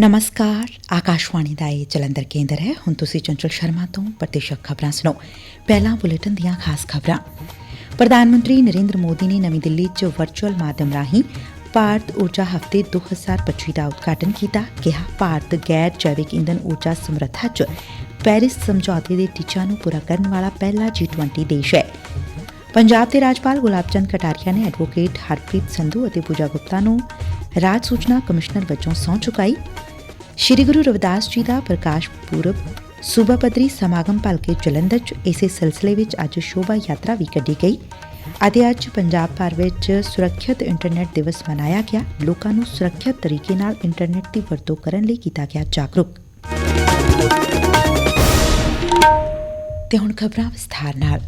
ਨਮਸਕਾਰ ਆਕਾਸ਼ਵਾਣੀ ਦਾ ਇਹ ਜਲੰਧਰ ਕੇਂਦਰ ਹੈ ਹੁਣ ਤੁਸੀਂ ਚੰਚਲ ਸ਼ਰਮਾ ਤੋਂ ਪ੍ਰਤੀਸ਼ਕ ਖਬਰਾਂ ਸੁਣੋ ਪਹਿਲਾਂ ਬੁਲੇਟਿਨ ਦੀਆਂ ਖਾਸ ਖਬਰਾਂ ਪ੍ਰਧਾਨ ਮੰਤਰੀ ਨਰਿੰਦਰ ਮੋਦੀ ਨੇ ਨਵੀਂ ਦਿੱਲੀ 'ਚ ਵਰਚੁਅਲ ਮਾਧਿਅਮ ਰਾਹੀਂ ਭਾਰਤ ਊਰਜਾ ਹਫ਼ਤੇ 2025 ਦਾ ਉਦਘਾਟਨ ਕੀਤਾ ਕਿਹਾ ਭਾਰਤ ਗੈਰ ਜੈਵਿਕ ਇੰਧਨ ਊਰਜਾ ਸਮਰੱਥਾ 'ਚ ਪੈਰਿਸ ਸਮਝੌਤੇ ਦੇ ਟੀਚਿਆਂ ਨੂੰ ਪੂਰਾ ਕਰਨ ਵਾਲਾ ਪਹਿਲਾ G20 ਦੇਸ਼ ਹੈ ਪੰਜਾਬ ਦੇ ਰਾਜਪਾਲ ਗੁਲਾਬ ਚੰਦ ਕਟਾਰੀਆ ਨੇ ਐਡਵੋਕੇਟ ਹਰਪ੍ਰੀਤ ਸੰਧੂ ਅਤੇ ਪੂਜਾ ਗੁਪਤਾ ਨੂੰ ਰਾਜ ਸੂਚਨਾ ਕਮਿਸ਼ਨਰ ਵਜੋਂ ਸਹੁੰ ਚੁਕਾਈ ਸ਼੍ਰੀ ਗੁਰੂ ਰਵਿਦਾਸ ਜੀ ਦਾ ਪ੍ਰਕਾਸ਼ ਪੁਰਬ ਸੂਬਾ ਪੱਧਰੀ ਸਮਾਗਮ ਭਲਕੇ ਜਲੰਧਰ 'ਚ ਇਸੇ ਸਿਲਸਿਲੇ ਵਿੱਚ ਅੱਜ ਸ਼ੋਭਾ ਯਾਤਰਾ ਵੀ ਕੱਢੀ ਗਈ ਅਤੇ ਅੱਜ ਪੰਜਾਬ ਭਰ ਵਿੱਚ ਸੁਰੱਖਿਅਤ ਇੰਟਰਨੈਟ ਦਿਵਸ ਮਨਾਇਆ ਗਿਆ। ਲੋਕਾਂ ਨੂੰ ਸੁਰੱਖਿਅਤ ਤਰੀਕੇ ਨਾਲ ਇੰਟਰਨੈਟ ਦੀ ਵਰਤੋਂ ਕਰਨ ਲਈ ਕੀਤਾ ਗਿਆ ਜਾਗਰੂਕ। ਤੇ ਹੁਣ ਖਬਰਾਂ ਵਿਸਥਾਰ ਨਾਲ।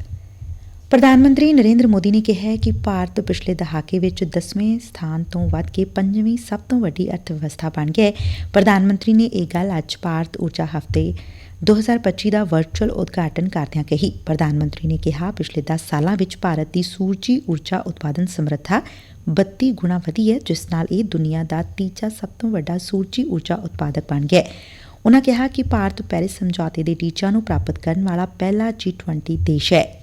ਪ੍ਰਧਾਨ ਮੰਤਰੀ ਨਰਿੰਦਰ ਮੋਦੀ ਨੇ ਕਿਹੈ ਕਿ ਭਾਰਤ ਪਿਛਲੇ ਦਹਾਕੇ ਵਿੱਚ 10ਵੇਂ ਸਥਾਨ ਤੋਂ ਵੱਧ ਕੇ ਪੰਜਵੀਂ ਸਭ ਤੋਂ ਵੱਡੀ ਅਰਥ ਵਿਵਸਥਾ ਬਣ ਗਿਆ ਹੈ। ਪ੍ਰਧਾਨ ਮੰਤਰੀ ਨੇ ਇਹ ਗੱਲ ਅੱਜ ਭਾਰਤ ਊਰਜਾ ਹਫ਼ਤੇ 2025 ਦਾ ਵਰਚੁਅਲ ਉਦਘਾਟਨ ਕਰਦਿਆਂ ਕਹੀ। ਪ੍ਰਧਾਨ ਮੰਤਰੀ ਨੇ ਕਿਹਾ, ਪਿਛਲੇ 10 ਸਾਲਾਂ ਵਿੱਚ ਭਾਰਤ ਦੀ ਸੂਰਜੀ ਊਰਜਾ ਉਤਪਾਦਨ ਸਮਰੱਥਾ 32 ਗੁਣਾ ਵਧੀ ਹੈ, ਜਿਸ ਨਾਲ ਇਹ ਦੁਨੀਆ ਦਾ ਤੀਜਾ ਸਭ ਤੋਂ ਵੱਡਾ ਸੂਰਜੀ ਊਰਜਾ ਉਤਪਾਦਕ ਬਣ ਗਿਆ ਹੈ। ਉਨ੍ਹਾਂ ਕਿਹਾ ਕਿ ਭਾਰਤ ਪੈਰਿਸ ਸਮਝੌਤੇ ਦੇ ਟੀਚਿਆਂ ਨੂੰ ਪ੍ਰਾਪਤ ਕਰਨ ਵਾਲਾ ਪਹਿਲਾ G20 ਦੇਸ਼ ਹੈ।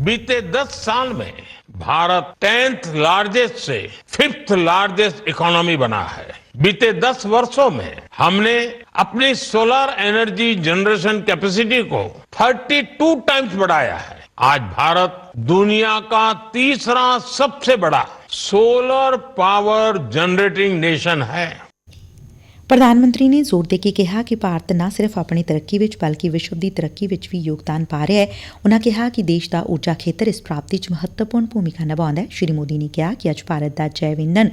बीते 10 साल में भारत टेंथ लार्जेस्ट से फिफ्थ लार्जेस्ट इकोनॉमी बना है। बीते 10 वर्षों में हमने अपनी सोलर एनर्जी जनरेशन कैपेसिटी को 32 टाइम्स बढ़ाया है। आज भारत दुनिया का तीसरा सबसे बड़ा सोलर पावर जनरेटिंग नेशन है। ਪ੍ਰਧਾਨ ਮੰਤਰੀ ਨੇ ਜ਼ੋਰ ਦੇ ਕੇ ਕਿਹਾ ਕਿ ਭਾਰਤ ਨਾ ਸਿਰਫ ਆਪਣੀ ਤਰੱਕੀ ਵਿੱਚ ਬਲਕਿ ਵਿਸ਼ਵ ਦੀ ਤਰੱਕੀ ਵਿੱਚ ਵੀ ਯੋਗਦਾਨ ਪਾ ਰਿਹਾ ਹੈ। ਉਨ੍ਹਾਂ ਕਿਹਾ ਕਿ ਦੇਸ਼ ਦਾ ਊਰਜਾ ਖੇਤਰ ਇਸ ਪ੍ਰਾਪਤੀ 'ਚ ਮਹੱਤਵਪੂਰਨ ਭੂਮਿਕਾ ਨਿਭਾਉਂਦਾ ਹੈ। ਸ਼੍ਰੀ ਮੋਦੀ ਨੇ ਕਿਹਾ ਕਿ ਅੱਜ ਭਾਰਤ ਦਾ ਜੈਵ ਇੰਧਨ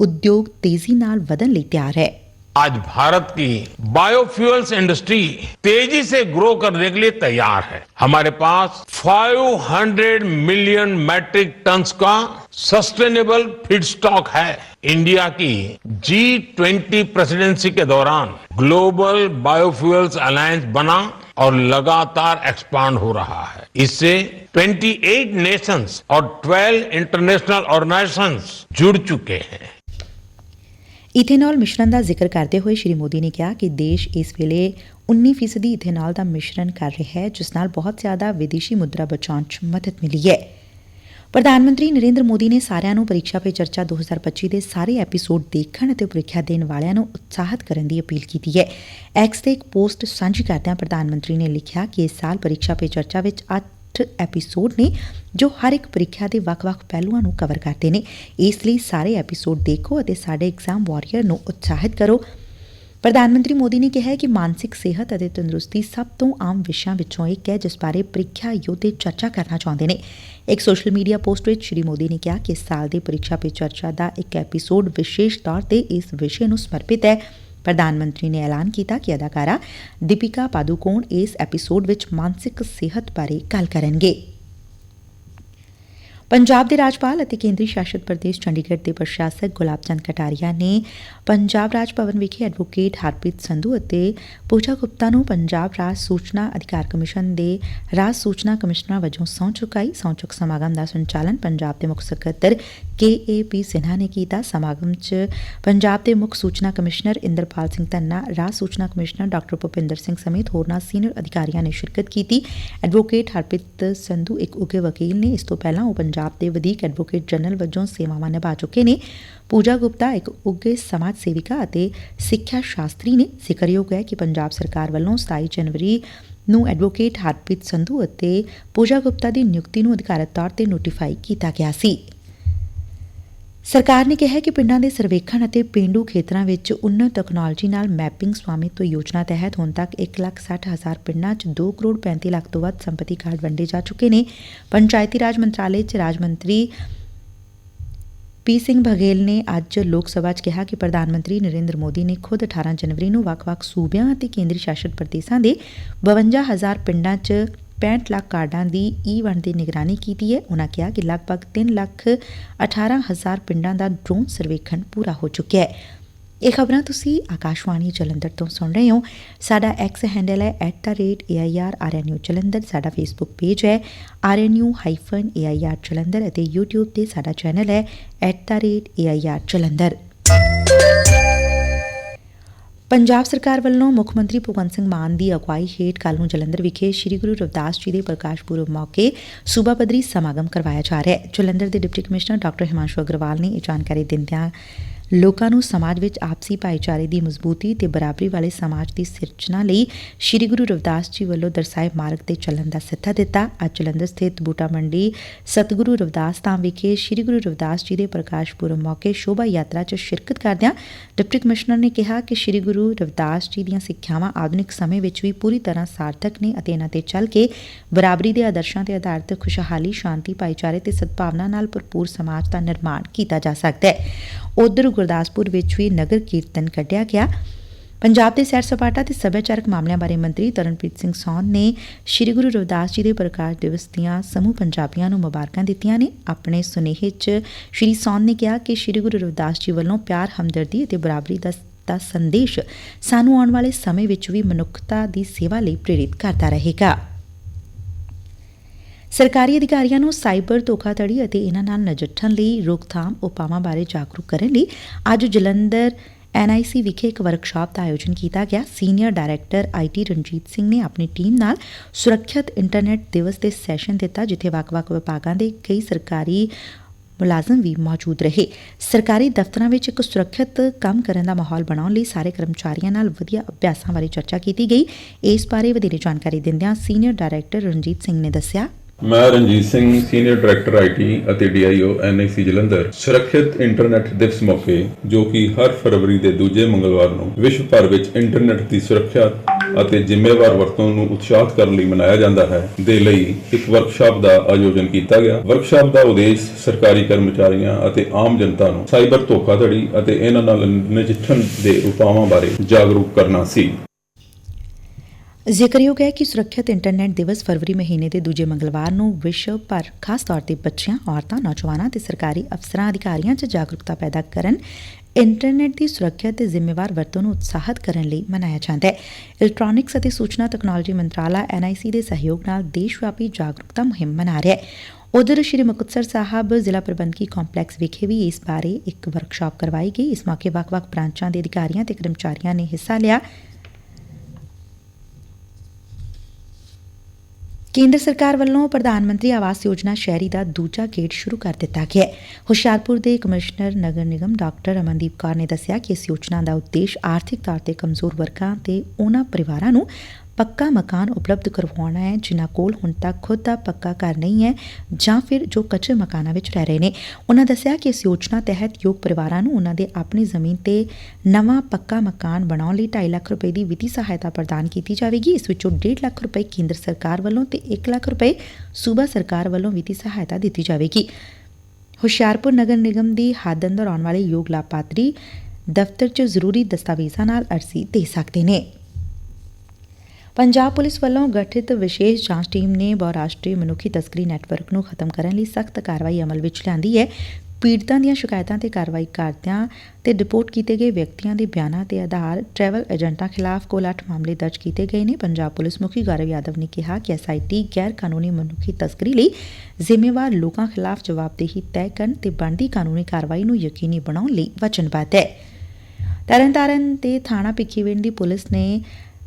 ਉਦਯੋਗ ਤੇਜ਼ੀ ਨਾਲ ਵਧਣ ਲਈ ਤਿਆਰ ਹੈ। आज भारत की बायोफ्यूल्स इंडस्ट्री तेज़ी से ग्रो करने के लिए तैयार है। हमारे पास 500 मिलियन मैट्रिक टन्स का सस्टेनेबल फ़ीड स्टॉक है। इंडिया की जी ट्वेंटी प्रेसिडेंसी के दौरान ग्लोबल बायोफ्यूल्स अलायंस बना और लगातार एक्सपांड हो रहा है। इससे 28 नेशंस और 12 इंटरनेशनल ऑर्गेनाइजेशंस जुड़ चुके हैं। ਇਥੇਨॉल ਮਿਸ਼ਰਣ ਦਾ ਜ਼ਿਕਰ ਕਰਦੇ ਹੋਏ ਸ਼੍ਰੀ ਮੋਦੀ ਨੇ ਕਿਹਾ ਕਿ ਦੇਸ਼ ਇਸ ਵੇਲੇ 19% ਇਥੇਨॉल ਦਾ ਮਿਸ਼ਰਣ ਕਰ ਰਿਹਾ ਹੈ, ਜਿਸ ਨਾਲ ਬਹੁਤ ਜ਼ਿਆਦਾ ਵਿਦੇਸ਼ੀ ਮੁਦਰਾ ਬਚਾਉਣ 'ਚ ਮਦਦ ਮਿਲੀ ਹੈ। ਪ੍ਰਧਾਨ ਮੰਤਰੀ ਨਰਿੰਦਰ ਮੋਦੀ ਨੇ ਸਾਰਿਆਂ ਨੂੰ ਪ੍ਰੀਖਿਆ ਪੇ ਚਰਚਾ 2025 ਦੇ ਸਾਰੇ ਐਪੀਸੋਡ ਦੇਖਣ ਅਤੇ ਪ੍ਰੀਖਿਆ ਦੇਣ ਵਾਲਿਆਂ ਨੂੰ ਉਤਸ਼ਾਹਿਤ ਕਰਨ ਦੀ ਅਪੀਲ ਕੀਤੀ ਹੈ। ਐਕਸ ਤੇ ਇੱਕ ਪੋਸਟ ਸਾਂਝੀ ਕਰਦਿਆਂ ਪ੍ਰਧਾਨ ਮੰਤਰੀ ਨੇ ਲਿਖਿਆ ਕਿ ਇਸ ਸਾਲ ਪ੍ਰੀਖਿਆ ਪੇ ਚਰਚਾ ਵਿੱਚ 8 ਐਪੀਸੋਡ ਨੇ, ਜੋ ਹਰ ਇੱਕ ਪ੍ਰੀਖਿਆ ਦੇ ਵੱਖ-ਵੱਖ ਪਹਿਲੂਆਂ ਨੂੰ ਕਵਰ ਕਰਦੇ ਨੇ। ਇਸ ਲਈ ਸਾਰੇ ਐਪੀਸੋਡ ਦੇਖੋ ਅਤੇ ਸਾਡੇ ਐਗਜ਼ਾਮ ਵਾਰੀਅਰ ਨੂੰ ਉਤਸ਼ਾਹਿਤ ਕਰੋ। ਪ੍ਰਧਾਨ ਮੰਤਰੀ ਮੋਦੀ ਨੇ ਕਿਹਾ ਕਿ ਮਾਨਸਿਕ ਸਿਹਤ ਅਤੇ ਤੰਦਰੁਸਤੀ ਸਭ ਤੋਂ ਆਮ ਵਿਸ਼ਿਆਂ ਵਿੱਚੋਂ ਇੱਕ ਹੈ, ਜਿਸ ਬਾਰੇ ਪ੍ਰੀਖਿਆ ਯੋਧੇ ਚਰਚਾ ਕਰਨਾ ਚਾਹੁੰਦੇ ਨੇ। ਇੱਕ ਸੋਸ਼ਲ ਮੀਡੀਆ ਪੋਸਟ ਵਿੱਚ ਸ਼੍ਰੀ ਮੋਦੀ ਨੇ ਕਿਹਾ ਕਿ ਇਸ ਸਾਲ ਦੇ ਪ੍ਰੀਖਿਆ ਪੇ ਚਰਚਾ ਦਾ ਇੱਕ ਐਪੀਸੋਡ ਵਿਸ਼ੇਸ਼ ਤੌਰ ਤੇ ਇਸ ਵਿਸ਼ੇ ਨੂੰ ਸਮਰਪਿਤ ਹੈ। ਪ੍ਰਧਾਨ ਮੰਤਰੀ ਨੇ ਐਲਾਨ ਕੀਤਾ ਕਿ ਅਦਾਕਾਰਾ ਦੀਪਿਕਾ ਪਾਦੂਕੋਣ ਇਸ ਐਪੀਸੋਡ ਵਿੱਚ ਮਾਨਸਿਕ ਸਿਹਤ ਬਾਰੇ ਗੱਲ ਕਰਨਗੇ। ਪੰਜਾਬ ਦੇ ਰਾਜਪਾਲ ਅਤੇ ਕੇਂਦਰੀ ਸ਼ਾਸਤ ਪ੍ਰਦੇਸ਼ ਚੰਡੀਗੜ੍ਹ ਦੇ ਪ੍ਰਸ਼ਾਸਕ ਗੁਲਾਬ ਚੰਦ ਕਟਾਰੀਆ ਨੇ ਪੰਜਾਬ ਰਾਜ ਭਵਨ ਵਿਖੇ ਐਡਵੋਕੇਟ ਹਰਪ੍ਰੀਤ ਸੰਧੂ ਅਤੇ ਪੂਜਾ ਗੁਪਤਾ ਨੂੰ ਪੰਜਾਬ ਰਾਜ ਸੂਚਨਾ ਅਧਿਕਾਰ ਕਮਿਸ਼ਨ ਦੇ ਰਾਜ ਸੂਚਨਾ ਕਮਿਸ਼ਨਰਾਂ ਵਜੋਂ ਸਹੁੰ ਚੁਕਾਈ। ਸਹੁੰ ਚੁੱਕ ਸਮਾਗਮ ਦਾ ਸੰਚਾਲਨ ਪੰਜਾਬ ਦੇ ਮੁੱਖ ਸਕੱਤਰ ਕੇ ਏ ਪੀ ਸਿਨਹਾ ਨੇ ਕੀਤਾ। ਸਮਾਗਮ 'ਚ ਪੰਜਾਬ ਦੇ ਮੁੱਖ ਸੂਚਨਾ ਕਮਿਸ਼ਨਰ ਇੰਦਰਪਾਲ ਸਿੰਘ ਧੰਨਾ, ਰਾਜ ਸੂਚਨਾ ਕਮਿਸ਼ਨਰ ਡਾਕਟਰ ਭੁਪਿੰਦਰ ਸਿੰਘ ਸਮੇਤ ਹੋਰਨਾਂ ਸੀਨੀਅਰ ਅਧਿਕਾਰੀਆਂ ਨੇ ਸ਼ਿਰਕਤ ਕੀਤੀ। ਐਡਵੋਕੇਟ ਹਰਪ੍ਰੀਤ ਸੰਧੂ ਇੱਕ ਉੱਘੇ ਵਕੀਲ ਨੇ। ਇਸ ਤੋਂ ਪਹਿਲਾਂ ਉਹ ਪੰਜਾਬ ਪੰਜਾਬ ਦੇ ਵਧੀਕ ਐਡਵੋਕੇਟ ਜਨਰਲ ਵਜੋਂ ਸੇਵਾਵਾਂ ਨਿਭਾ ਚੁੱਕੇ ਨੇ। ਪੂਜਾ ਗੁਪਤਾ ਇੱਕ ਉੱਘੇ ਸਮਾਜ ਸੇਵਿਕਾ ਅਤੇ ਸਿੱਖਿਆ ਸ਼ਾਸਤਰੀ ਨੇ ਜ਼ਿਕਰਯੋਗ ਹੈ ਕਿ ਪੰਜਾਬ ਸਰਕਾਰ ਵੱਲੋਂ 27 ਜਨਵਰੀ ਨੂੰ ਐਡਵੋਕੇਟ ਹਰਪ੍ਰੀਤ ਸੰਧੂ ਅਤੇ ਪੂਜਾ ਗੁਪਤਾ ਦੀ ਨਿਯੁਕਤੀ ਨੂੰ ਅਧਿਕਾਰਤ ਤੌਰ ਤੇ ਨੋਟੀਫਾਈ ਕੀਤਾ ਗਿਆ ਸੀ। ਸਰਕਾਰ ਨੇ ਕਿਹਾ ਕਿ ਪਿੰਡਾਂ ਦੇ ਸਰਵੇਖਣ ਅਤੇ ਪੇਂਡੂ ਖੇਤਰਾਂ ਵਿੱਚ ਉન્નਤ ਤਕਨਾਲੋਜੀ ਨਾਲ ਮੈਪਿੰਗ ਸਵਾਮਿਤਵ ਯੋਜਨਾ ਤਹਿਤ ਹੁਣ ਤੱਕ 1,60,000 ਪਿੰਡਾਂ 'ਚ 2 ਕਰੋੜ 35 ਲੱਖ ਤੋਂ ਵੱਧ ਸੰਪਤੀ ਕਾਰਡ ਵੰਡੇ ਜਾ ਚੁੱਕੇ ਨੇ। ਪੰਚਾਇਤੀ ਰਾਜ ਮੰਤਰਾਲੇ 'ਚ ਰਾਜ ਮੰਤਰੀ ਪੀ ਸਿੰਘ ਬਘੇਲ ਨੇ ਅੱਜ ਲੋਕ ਸਭਾ 'ਚ ਕਿਹਾ ਕਿ ਪ੍ਰਧਾਨ ਮੰਤਰੀ ਨਰਿੰਦਰ ਮੋਦੀ ਨੇ ਖੁਦ 18 ਜਨਵਰੀ ਨੂੰ ਵੱਖ-ਵੱਖ ਸੂਬਿਆਂ ਅਤੇ ਕੇਂਦਰੀ ਸ਼ਾਸਿਤ ਪ੍ਰਦੇਸ਼ਾਂ ਦੇ 52000 ਪਿੰਡਾਂ 'ਚ 65 ਲੱਖ ਕਾਰਡਾਂ ਦੀ ਈ ਵੰਡ ਦੀ ਨਿਗਰਾਨੀ ਕੀਤੀ ਹੈ। ਉਨ੍ਹਾਂ ਕਿਹਾ ਕਿ ਲਗਭਗ 3 ਲੱਖ 18 ਹਜ਼ਾਰ ਪਿੰਡਾਂ ਦਾ ਡਰੋਨ ਸਰਵੇਖਣ ਪੂਰਾ ਹੋ ਚੁੱਕਿਆ ਹੈ। ਇਹ ਖਬਰਾਂ ਤੁਸੀਂ ਆਕਾਸ਼ਵਾਣੀ ਜਲੰਧਰ ਤੋਂ ਸੁਣ ਰਹੇ ਹੋ। ਸਾਡਾ ਐਕਸ ਹੈਂਡਲ ਹੈ @airrnu ਜਲੰਧਰ। ਸਾਡਾ ਫੇਸਬੁੱਕ ਪੇਜ ਹੈ rnu-air ਜਲੰਧਰ ਅਤੇ YouTube ਤੇ ਸਾਡਾ ਚੈਨਲ ਹੈ @air ਜਲੰਧਰ ਪੰਜਾਬ ਸਰਕਾਰ ਵੱਲੋਂ ਮੁੱਖ ਮੰਤਰੀ ਭਗਵੰਤ ਸਿੰਘ ਮਾਨ ਦੀ ਅਗਵਾਈ ਹੇਠ ਕੱਲ ਨੂੰ ਜਲੰਧਰ ਵਿਖੇ ਸ੍ਰੀ ਗੁਰੂ ਰਵਿਦਾਸ ਜੀ ਦੇ ਪ੍ਰਕਾਸ਼ ਪੁਰਬ ਮੌਕੇ ਸੂਬਾ ਪੱਧਰੀ ਸਮਾਗਮ ਕਰਵਾਇਆ ਜਾ ਰਿਹਾ ਹੈ। ਜਲੰਧਰ ਦੇ deputy commissioner doctor Himanshu Agarwal ਨੇ ਇਹ ਜਾਣਕਾਰੀ ਦਿੰਦਿਆਂ ਲੋਕਾਂ ਨੂੰ ਸਮਾਜ ਵਿੱਚ ਆਪਸੀ ਭਾਈਚਾਰੇ ਦੀ ਮਜ਼ਬੂਤੀ ਤੇ ਬਰਾਬਰੀ ਵਾਲੇ ਸਮਾਜ ਦੀ ਸਿਰਜਣਾ ਲਈ ਸ੍ਰੀ ਗੁਰੂ ਰਵਿਦਾਸ ਜੀ ਵੱਲੋਂ ਦਰਸਾਏ ਮਾਰਗ ਤੇ ਚੱਲਣ ਦਾ ਸੱਦਾ ਦਿੱਤਾ। ਅੱਜ ਜਲੰਧਰ ਸਥਿਤ ਬੂਟਾ ਮੰਡੀ ਸਤਿਗੁਰੂ ਰਵਿਦਾਸ ਧਾਮ ਵਿਖੇ ਸ੍ਰੀ ਗੁਰੂ ਰਵਿਦਾਸ ਜੀ ਦੇ ਪ੍ਰਕਾਸ਼ ਪੁਰਬ ਮੌਕੇ ਸ਼ੋਭਾ ਯਾਤਰਾ 'ਚ ਸ਼ਿਰਕਤ ਕਰਦਿਆਂ ਡਿਪਟੀ ਕਮਿਸ਼ਨਰ ਨੇ ਕਿਹਾ ਕਿ ਸ੍ਰੀ ਗੁਰੂ ਰਵਿਦਾਸ ਜੀ ਦੀਆਂ ਸਿੱਖਿਆਵਾਂ ਆਧੁਨਿਕ ਸਮੇਂ ਵਿੱਚ ਵੀ ਪੂਰੀ ਤਰ੍ਹਾਂ ਸਾਰਥਕ ਨੇ ਅਤੇ ਇਹਨਾਂ ਤੇ ਚੱਲ ਕੇ ਬਰਾਬਰੀ ਦੇ ਆਦਰਸ਼ਾਂ ਤੇ ਆਧਾਰਿਤ ਖੁਸ਼ਹਾਲੀ, ਸ਼ਾਂਤੀ, ਭਾਈਚਾਰੇ ਤੇ ਸਦਭਾਵਨਾ ਨਾਲ ਭਰਪੂਰ ਸਮਾਜ ਦਾ ਨਿਰਮਾਣ ਕੀਤਾ ਜਾ ਸਕਦਾ ਹੈ। ਉਧਰ ਗੁਰਦਾਸਪੁਰ ਵਿੱਚ ਵੀ ਨਗਰ ਕੀਰਤਨ ਕੱਢਿਆ ਗਿਆ। ਪੰਜਾਬ ਦੇ ਸੈਰ ਸਪਾਟਾ ਤੇ ਸੱਭਿਆਚਾਰਕ ਮਾਮਲਿਆਂ ਬਾਰੇ ਮੰਤਰੀ ਤਰਨਪ੍ਰੀਤ ਸਿੰਘ ਸੌਨ ਨੇ ਸ੍ਰੀ ਗੁਰੂ ਰਵਿਦਾਸ ਜੀ ਦੇ ਪ੍ਰਕਾਸ਼ ਦਿਵਸ ਦੀਆਂ ਸਮੂਹ ਪੰਜਾਬੀਆਂ ਨੂੰ ਮੁਬਾਰਕਾਂ ਦਿੱਤੀਆਂ ਨੇ। ਆਪਣੇ ਸੁਨੇਹੇ 'ਚ ਸ੍ਰੀ ਸੌਨ ਨੇ ਕਿਹਾ ਕਿ ਸ੍ਰੀ ਗੁਰੂ ਰਵਿਦਾਸ ਜੀ ਵੱਲੋਂ ਪਿਆਰ, ਹਮਦਰਦੀ ਅਤੇ ਬਰਾਬਰੀ ਦਾ ਦਾ ਸੰਦੇਸ਼ ਸਾਨੂੰ ਆਉਣ ਵਾਲੇ ਸਮੇਂ ਵਿੱਚ ਵੀ ਮਨੁੱਖਤਾ ਦੀ ਸੇਵਾ ਲਈ ਪ੍ਰੇਰਿਤ ਕਰਦਾ ਰਹੇਗਾ। ਸਰਕਾਰੀ ਅਧਿਕਾਰੀਆਂ ਨੂੰ ਸਾਈਬਰ ਧੋਖਾਧੜੀ ਅਤੇ ਇਹਨਾਂ ਨਾਲ ਨਜਿੱਠਣ ਲਈ ਰੋਕਥਾਮ ਉਪਾਵਾਂ ਬਾਰੇ ਜਾਗਰੂਕ ਕਰਨ ਲਈ ਅੱਜ ਜਲੰਧਰ ਐਨਆਈਸੀ ਵਿਖੇ ਇੱਕ ਵਰਕਸ਼ਾਪ ਦਾ ਆਯੋਜਨ ਕੀਤਾ ਗਿਆ। Senior director IT Ranjit Singh ਨੇ ਆਪਣੀ ਟੀਮ ਨਾਲ ਸੁਰੱਖਿਅਤ ਇੰਟਰਨੈਟ ਦਿਵਸ ਦੇ ਸੈਸ਼ਨ ਦਿੱਤਾ, ਜਿੱਥੇ ਵੱਖ-ਵੱਖ ਵਿਭਾਗਾਂ ਦੇ ਕਈ ਸਰਕਾਰੀ ਮੁਲਾਜ਼ਮ ਵੀ ਮੌਜੂਦ ਰਹੇ। ਸਰਕਾਰੀ ਦਫ਼ਤਰਾਂ ਵਿੱਚ ਇੱਕ ਸੁਰੱਖਿਅਤ ਕੰਮ ਕਰਨ ਦਾ ਮਾਹੌਲ ਬਣਾਉਣ ਲਈ ਸਾਰੇ ਕਰਮਚਾਰੀਆਂ ਨਾਲ ਵਧੀਆ ਅਭਿਆਸਾਂ ਬਾਰੇ ਚਰਚਾ ਕੀਤੀ ਗਈ। ਇਸ ਬਾਰੇ ਵਧੇਰੇ ਜਾਣਕਾਰੀ ਦਿੰਦਿਆਂ ਸੀਨੀਅਰ ਡਾਇਰੈਕਟਰ ਰਣਜੀਤ ਸਿੰਘ ਨੇ ਦੱਸਿਆ। ਮੈਂ Ranjit Singh senior director IT ਅਤੇ ਡੀਆਈਓ ਐਨਆਈਸੀ ਜਲੰਧਰ। ਸੁਰੱਖਿਅਤ ਇੰਟਰਨੈਟ ਦਿਵਸ ਮੌਕੇ, ਜੋ ਕਿ ਹਰ ਫਰਵਰੀ ਦੇ ਦੂਜੇ ਮੰਗਲਵਾਰ ਨੂੰ ਵਿਸ਼ਵ ਭਰ ਵਿੱਚ ਇੰਟਰਨੈਟ ਦੀ ਸੁਰੱਖਿਆ ਅਤੇ ਜ਼ਿੰਮੇਵਾਰ ਵਰਤੋਂ ਨੂੰ ਉਤਸ਼ਾਹਿਤ ਕਰਨ ਲਈ ਮਨਾਇਆ ਜਾਂਦਾ ਹੈ, ਦੇ ਲਈ ਇੱਕ ਵਰਕਸ਼ਾਪ ਦਾ ਆਯੋਜਨ ਕੀਤਾ ਗਿਆ। ਵਰਕਸ਼ਾਪ ਦਾ ਉਦੇਸ਼ ਸਰਕਾਰੀ ਕਰਮਚਾਰੀਆਂ ਅਤੇ ਆਮ ਜਨਤਾ ਨੂੰ ਸਾਈਬਰ ਧੋਖਾਧੜੀ ਅਤੇ ਇਹਨਾਂ ਨਾਲ ਨਜਿੱਠਣ ਦੇ ਉਪਾਵਾਂ ਬਾਰੇ ਜਾਗਰੂਕ ਕਰਨਾ ਸੀ। ਜ਼ਿਕਰਯੋਗ ਹੈ ਕਿ ਸੁਰੱਖਿਅਤ ਇੰਟਰਨੈਟ ਦਿਵਸ ਫਰਵਰੀ ਮਹੀਨੇ ਦੇ ਦੂਜੇ ਮੰਗਲਵਾਰ ਨੂੰ ਵਿਸ਼ਵ ਭਰ ਖਾਸ ਤੌਰ ਤੇ ਬੱਚਿਆਂ, ਔਰਤਾਂ, ਨੌਜਵਾਨਾਂ ਤੇ ਸਰਕਾਰੀ ਅਫਸਰਾਂ ਅਧਿਕਾਰੀਆਂ 'ਚ ਜਾਗਰੂਕਤਾ ਪੈਦਾ ਕਰਨ ਇੰਟਰਨੈਟ ਦੀ ਸੁਰੱਖਿਆ ਤੇ ਜ਼ਿੰਮੇਵਾਰ ਵਰਤੋਂ ਨੂੰ ਉਤਸ਼ਾਹਿਤ ਕਰਨ ਲਈ ਮਨਾਇਆ ਜਾਂਦਾ ਹੈ। ਇਲੈਕਟ੍ਰੋਨਿਕਸ ਅਤੇ ਸੂਚਨਾ ਤਕਨਾਲੋਜੀ ਮੰਤਰਾਲਾ ਐਨਆਈਸੀ ਦੇ ਸਹਿਯੋਗ ਨਾਲ ਦੇਸ਼ ਵਿਆਪੀ ਜਾਗਰੂਕਤਾ ਮੁਹਿੰਮ ਮਨਾ ਰਿਹਾ ਹੈ। ਉਧਰ ਸ਼੍ਰੀ ਮੁਕਤਸਰ ਸਾਹਿਬ ਜ਼ਿਲ੍ਹਾ ਪ੍ਰਬੰਧਕੀ ਕੰਪਲੈਕਸ ਵਿਖੇ ਵੀ ਇਸ ਬਾਰੇ ਇੱਕ ਵਰਕਸ਼ਾਪ ਕਰਵਾਈ ਗਈ। ਇਸ ਮੌਕੇ ਵੱਖ-ਵੱਖ ਬ੍ਰਾਂਚਾਂ ਦੇ ਅਧਿਕਾਰੀਆਂ ਤੇ ਕਰਮਚਾਰੀਆਂ ਨੇ ਹਿੱਸਾ ਲਿਆ। ਕੇਂਦਰ ਸਰਕਾਰ ਵੱਲੋਂ ਪ੍ਰਧਾਨ ਮੰਤਰੀ ਆਵਾਸ ਯੋਜਨਾ ਸ਼ਹਿਰੀ ਦਾ ਦੂਜਾ ਗੇੜ ਸ਼ੁਰੂ ਕਰ ਦਿੱਤਾ ਗਿਆ ਹੈ। ਹੁਸ਼ਿਆਰਪੁਰ ਦੇ ਕਮਿਸ਼ਨਰ ਨਗਰ ਨਿਗਮ ਡਾਕਟਰ ਅਮਨਦੀਪ ਕੌਰ ਨੇ ਦੱਸਿਆ ਕਿ ਇਸ ਯੋਜਨਾ ਦਾ ਉਦੇਸ਼ ਆਰਥਿਕ ਤੌਰ ਤੇ ਕਮਜ਼ੋਰ ਵਰਗਾਂ ਤੇ ਉਹਨਾਂ ਪਰਿਵਾਰਾਂ ਨੂੰ ਪੱਕਾ ਮਕਾਨ ਉਪਲਬਧ ਕਰਵਾਉਣਾ ਹੈ, ਜਿਨ੍ਹਾਂ ਕੋਲ ਹੁਣ ਤੱਕ ਖੁਦ ਦਾ ਪੱਕਾ ਘਰ ਨਹੀਂ ਹੈ ਜਾਂ ਫਿਰ ਜੋ ਕੱਚੇ ਮਕਾਨਾਂ ਵਿੱਚ ਰਹਿ ਰਹੇ ਨੇ। ਉਹਨਾਂ ਦੱਸਿਆ ਕਿ ਇਸ ਯੋਜਨਾ ਤਹਿਤ ਯੋਗ ਪਰਿਵਾਰਾਂ ਨੂੰ ਉਹਨਾਂ ਦੇ ਆਪਣੀ ਜ਼ਮੀਨ ਤੇ ਨਵਾਂ ਪੱਕਾ ਮਕਾਨ ਬਣਾਉਣ ਲਈ 2.5 ਲੱਖ ਰੁਪਏ ਦੀ ਵਿੱਤੀ ਸਹਾਇਤਾ ਪ੍ਰਦਾਨ ਕੀਤੀ ਜਾਵੇਗੀ। ਇਸ ਵਿੱਚੋਂ 1.5 ਲੱਖ ਰੁਪਏ ਕੇਂਦਰ ਸਰਕਾਰ ਵੱਲੋਂ ਤੇ 1 ਲੱਖ ਰੁਪਏ ਸੂਬਾ ਸਰਕਾਰ ਵੱਲੋਂ ਵਿੱਤੀ ਸਹਾਇਤਾ ਦਿੱਤੀ ਜਾਵੇਗੀ। ਹੁਸ਼ਿਆਰਪੁਰ ਨਗਰ ਨਿਗਮ ਦੀ ਹੱਦ ਅੰਦਰ ਆਉਣ ਵਾਲੇ ਯੋਗ ਲਾਭਪਾਤਰੀ ਦਫ਼ਤਰ 'ਚ ਜ਼ਰੂਰੀ ਦਸਤਾਵੇਜ਼ਾਂ ਨਾਲ ਅਰਜ਼ੀ ਦੇ ਸਕਦੇ ਨੇ। ਪੰਜਾਬ ਪੁਲਿਸ ਵੱਲੋਂ ਗਠਿਤ ਵਿਸ਼ੇਸ਼ ਜਾਂਚ ਟੀਮ ਨੇ ਬਹੁਰਾਸ਼ਟਰੀ ਮਨੁੱਖੀ ਤਸਕਰੀ ਨੈਟਵਰਕ ਨੂੰ ਖਤਮ ਕਰਨ ਲਈ ਸਖਤ ਕਾਰਵਾਈ ਅਮਲ ਵਿੱਚ ਲਿਆਂਦੀ ਹੈ। ਪੀੜਤਾਂ ਦੀਆਂ ਸ਼ਿਕਾਇਤਾਂ ਤੇ ਕਾਰਵਾਈ ਕਰਦਿਆਂ ਤੇ ਰਿਪੋਰਟ ਕੀਤੇ ਗਏ ਵਿਅਕਤੀਆਂ ਦੇ ਬਿਆਨਾਂ ਤੇ ਆਧਾਰ ਟਰੈਵਲ ਏਜੰਟਾਂ ਖਿਲਾਫ ਕੁੱਲ 8 ਮਾਮਲੇ ਦਰਜ ਕੀਤੇ ਗਏ ਨੇ। ਪੰਜਾਬ ਪੁਲਿਸ ਮੁਖੀ ਗੌਰਵ ਯਾਦਵ ਨੇ ਕਿਹਾ ਕਿ ਐਸਆਈਟੀ ਗੈਰ ਕਾਨੂੰਨੀ ਮਨੁੱਖੀ ਤਸਕਰੀ ਲਈ ਜ਼ਿੰਮੇਵਾਰ ਲੋਕਾਂ ਖਿਲਾਫ ਜਵਾਬਦੇਹੀ ਤੈਅ ਕਰਨ ਤੇ ਬਣਦੀ ਕਾਨੂੰਨੀ ਕਾਰਵਾਈ ਨੂੰ ਯਕੀਨੀ ਬਣਾਉਣ ਲਈ ਵਚਨਬੱਧ ਹੈ। ਤਰਨਤਾਰਨ ਤੇ ਥਾਣਾ ਭਿੱਖੀਵਿੰਡ ਦੀ ਪੁਲਿਸ ਨੇ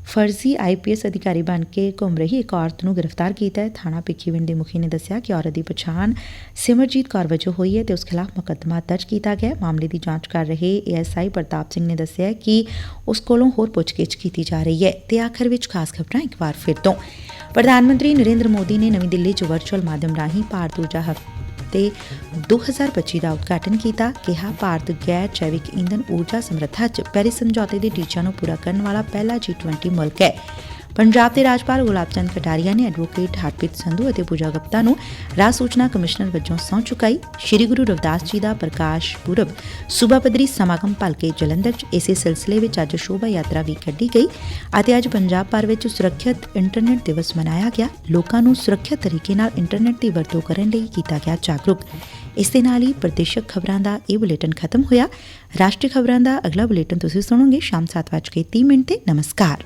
ਫਰਜ਼ੀ ਆਈਪੀਐਸ ਅਧਿਕਾਰੀ ਬਣ ਕੇ ਘੁੰਮ ਰਹੀ ਇੱਕ ਔਰਤ ਨੂੰ ਗ੍ਰਿਫਤਾਰ ਕੀਤਾ ਹੈ। ਥਾਣਾ ਭਿੱਖੀਵਿੰਡ ਦੇ ਮੁਖੀ ਨੇ ਦੱਸਿਆ ਕਿ ਔਰਤ ਦੀ ਪਛਾਣ ਸਿਮਰਜੀਤ ਕੌਰ ਵਜੋਂ ਹੋਈ ਹੈ ਤੇ ਉਸ ਖਿਲਾਫ ਮੁਕੱਦਮਾ ਦਰਜ ਕੀਤਾ ਗਿਆ ਮਾਮਲੇ ਦੀ ਜਾਂਚ ਕਰ ਰਹੇ ਏਐਸਆਈ ਪ੍ਰਤਾਪ ਸਿੰਘ ਨੇ ਦੱਸਿਆ ਕਿ ਉਸ ਕੋਲੋਂ ਹੋਰ ਪੁੱਛਗਿੱਛ ਕੀਤੀ ਜਾ ਰਹੀ ਹੈ ਤੇ ਆਖਰ ਵਿੱਚ ਖਾਸ ਖਬਰਾਂ ਇੱਕ ਵਾਰ ਫਿਰ ਤੋਂ। ਪ੍ਰਧਾਨ ਮੰਤਰੀ ਨਰਿੰਦਰ ਮੋਦੀ ਨੇ ਨਵੀਂ ਦਿੱਲੀ 'ਚ ਵਰਚੁਅਲ ਮਾਧਿਅਮ ਰਾਹੀਂ ਭਾਰਤ ਊਰਜਾ ਹਫ਼ਤੇ 2025 ਦਾ ਉਦਘਾਟਨ ਕੀਤਾ, ਕਿਹਾ ਭਾਰਤ ਗੈਰ ਜੈਵਿਕ ਈਂਧਨ ਊਰਜਾ ਸਮਰੱਥਾ 'ਚ ਪੈਰਿਸ ਸਮਝੌਤੇ ਦੇ ਟੀਚਿਆਂ ਨੂੰ ਪੂਰਾ ਕਰਨ ਵਾਲਾ ਪਹਿਲਾ G20 ਮੁਲਕ ਹੈ। ਪੰਜਾਬ ਦੇ ਰਾਜਪਾਲ ਗੁਲਾਬ ਚੰਦ ਕਟਾਰੀਆ ਨੇ ਐਡਵੋਕੇਟ ਹਰਪ੍ਰੀਤ ਸੰਧੂ ਅਤੇ ਪੂਜਾ ਗੁਪਤਾ ਨੂੰ ਰਾਜ ਸੂਚਨਾ ਕਮਿਸ਼ਨਰ ਵਜੋਂ ਸਹੁੰ ਚੁਕਾਈ। ਸ੍ਰੀ ਗੁਰੂ ਰਵਿਦਾਸ ਜੀ ਦਾ ਪ੍ਰਕਾਸ਼ ਪੁਰਬ ਸੂਬਾ ਪੱਧਰੀ ਸਮਾਗਮ ਭਲਕੇ ਜਲੰਧਰ 'ਚ ਇਸੇ ਸਿਲਸਿਲੇ ਵਿੱਚ ਅੱਜ ਸ਼ੋਭਾ ਯਾਤਰਾ ਵੀ ਕੱਢੀ ਗਈ ਅਤੇ ਅੱਜ ਪੰਜਾਬ ਭਰ ਵਿੱਚ ਸੁਰੱਖਿਅਤ ਇੰਟਰਨੈਟ ਦਿਵਸ ਮਨਾਇਆ ਗਿਆ। ਲੋਕਾਂ ਨੂੰ ਸੁਰੱਖਿਅਤ ਤਰੀਕੇ ਨਾਲ ਇੰਟਰਨੈਟ ਦੀ ਵਰਤੋਂ ਕਰਨ ਲਈ ਕੀਤਾ ਗਿਆ ਜਾਗਰੂਕ। ਇਸ ਦੇ ਨਾਲ ਹੀ ਪ੍ਰਦੇਸ਼ਕ ਖਬਰਾਂ ਦਾ ਇਹ ਬੁਲੇਟਿਨ ਖਤਮ ਹੋਇਆ। ਰਾਸ਼ਟਰੀ ਖਬਰਾਂ ਦਾ ਅਗਲਾ ਬੁਲੇਟਿਨ ਤੁਸੀਂ ਸੁਣੋਗੇ ਸ਼ਾਮ 7:30 ਮਿੰਟ ਤੇ। ਨਮਸਕਾਰ।